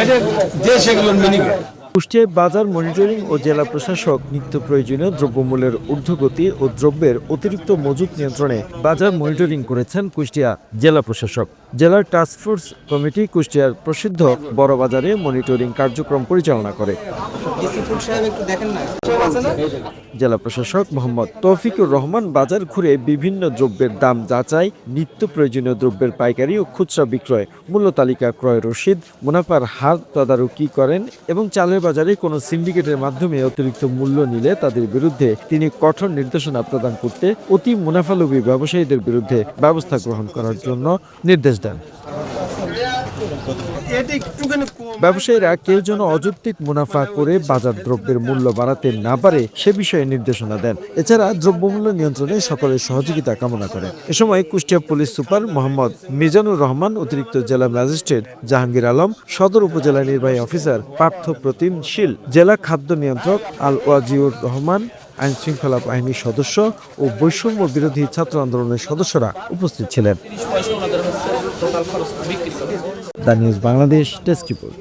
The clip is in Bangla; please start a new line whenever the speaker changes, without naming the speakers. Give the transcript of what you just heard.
এটা দেশ এগুলোর মিনিং
কুষ্টিয়ায় বাজার মনিটরিং ও জেলা প্রশাসক নিত্য প্রয়োজনীয় দ্রব্যমূল্যের ঊর্ধ্বগতি ও দ্রব্যের অতিরিক্ত মজুত নিয়ন্ত্রণে বাজার মনিটরিং করেছেন কুষ্টিয়া জেলা প্রশাসক। জেলার টাস্কফোর্স কমিটি কুষ্টিয়ার প্রসিদ্ধ বড় বাজারে মনিটরিং কার্যক্রম পরিচালনা করে। জেলা প্রশাসক মোহাম্মদ তৌফিকুর রহমান বাজার ঘুরে বিভিন্ন দ্রব্যের দাম যাচাই, নিত্য প্রয়োজনীয় দ্রব্যের পাইকারি ও খুচরা বিক্রয়, মূল্য তালিকা ক্রয় রসিদ, মুনাফার হার তদারকি করেন এবং চালের বাজারে কোনো সিন্ডিকেটের মাধ্যমে অতিরিক্ত মূল্য নিলে তাদের বিরুদ্ধে তিনি কঠোর নির্দেশনা প্রদান করতে অতি মুনাফালোভী ব্যবসায়ীদের বিরুদ্ধে ব্যবস্থা গ্রহণ করার জন্য নির্দেশ দেন। ব্যবসায়ীরা কেউ যেন অযৌক্তিক মুনাফা করে বাজার দ্রব্যের মূল্য বাড়াতে না পারে সে বিষয়ে নির্দেশনা দেন। এছাড়া দ্রব্যমূল্য নিয়ন্ত্রণে সকলের সহযোগিতা কামনা করেন। এ সময় কুষ্টিয়া পুলিশ সুপার মোহাম্মদ মিজানুর রহমান, অতিরিক্ত জেলা ম্যাজিস্ট্রেট জাহাঙ্গীর আলম, সদর উপজেলা নির্বাহী অফিসার পার্থ প্রতিম শীল, জেলা খাদ্য নিয়ন্ত্রক আল ওয়াজিউর রহমান আইন শৃঙ্খলা বাহিনীর সদস্য ও বৈষম্য বিরোধী ছাত্র আন্দোলনের সদস্যরা উপস্থিত ছিলেন। The news Bangladesh test report.